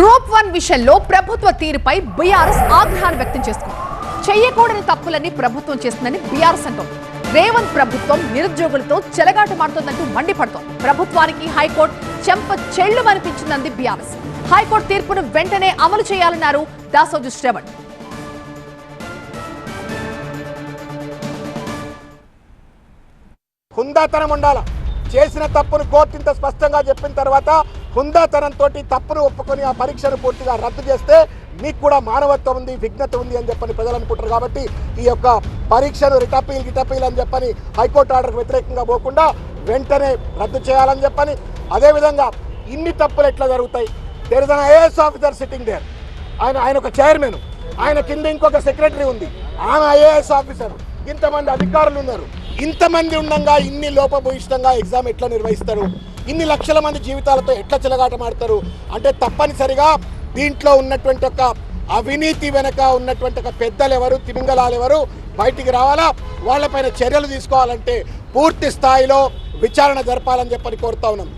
Group one విషయంలో ప్రభుత్వ తీరుపై బీఆర్ఎస్ ఆగ్రహాన్ని వ్యక్తం చేస్తుంది. చెయ్యకూడని తప్పులన్నీ ప్రభుత్వం చేస్తుందని బీఆర్ఎస్ అంటోంది. రేవంత్ ప్రభుత్వం నిరుద్యోగులతో చెలగాట మాడుతోందంటూ మండిపడుతోంది. ప్రభుత్వానికి హైకోర్టు చెంప చెళ్ళు అనిపించిందంది బీఆర్ఎస్. హైకోర్టు తీర్పును వెంటనే అమలు చేయాలన్నారు దాసోజు శ్రవణ్. హుందాతనం ఉండాల? చేసిన తప్పును కోర్టు ఇంత స్పష్టంగా చెప్పిన తర్వాత హుందాతనంతో తప్పును ఒప్పుకొని ఆ పరీక్షను పూర్తిగా రద్దు చేస్తే మీకు కూడా మానవత్వం ఉంది విఘ్నత ఉంది అని చెప్పని ప్రజలు అనుకుంటారు కాబట్టి ఈ యొక్క పరీక్షను రిటపీల్ గిటపీల్ అని చెప్పని హైకోర్టు ఆర్డర్కు వ్యతిరేకంగా పోకుండా వెంటనే రద్దు చేయాలని చెప్పని అదేవిధంగా ఇన్ని తప్పులు ఎట్లా జరుగుతాయి? There is an IAS officer sitting there ఆయన ఆయన ఒక చైర్మన్ ఆయన కింద ఇంకొక సెక్రటరీ ఉంది. ఆమె ఐఏఎస్ ఆఫీసర్ ఇంతమంది అధికారులు ఉన్నారు. ఇంతమంది ఉండగా ఇన్ని లోపభూయిష్టంగా ఎగ్జామ్ ఎట్లా నిర్వహిస్తారు? ఇన్ని లక్షల మంది జీవితాలతో ఎట్లా చిలగాటమాడతారు అంటే తప్పనిసరిగా దీంట్లో ఉన్నటువంటి ఒక అవినీతి వెనక ఉన్నటువంటి ఒక పెద్దలు ఎవరు తిమింగళాలు ఎవరు బయటికి రావాలా? వాళ్ళపైన చర్యలు తీసుకోవాలంటే పూర్తి స్థాయిలో విచారణ జరపాలని చెప్పని కోరుతా ఉన్నాం.